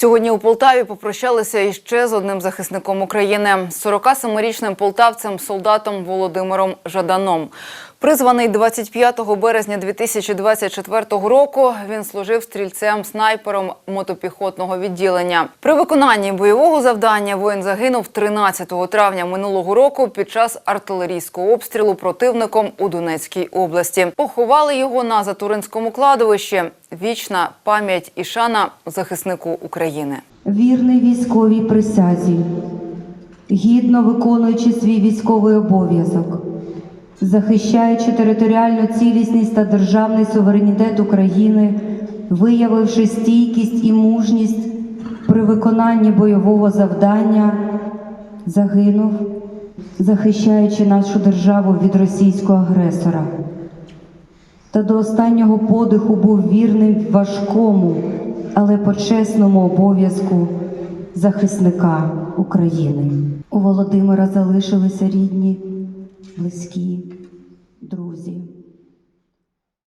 Сьогодні у Полтаві попрощалися іще з одним захисником України – 47-річним полтавцем солдатом Володимиром Жаданом. Призваний 25 березня 2024 року, він служив стрільцем-снайпером мотопіхотного відділення. При виконанні бойового завдання воїн загинув 13 травня минулого року під час артилерійського обстрілу противником у Донецькій області. Поховали його на Затуринському кладовищі. Вічна пам'ять і шана захиснику України. Вірний військовій присязі, гідно виконуючи свій військовий обов'язок, захищаючи територіальну цілісність та державний суверенітет України, виявивши стійкість і мужність при виконанні бойового завдання, загинув, захищаючи нашу державу від російського агресора. Та до останнього подиху був вірним важкому, але почесному обов'язку захисника України. У Володимира залишилися рідні, близькі, друзі.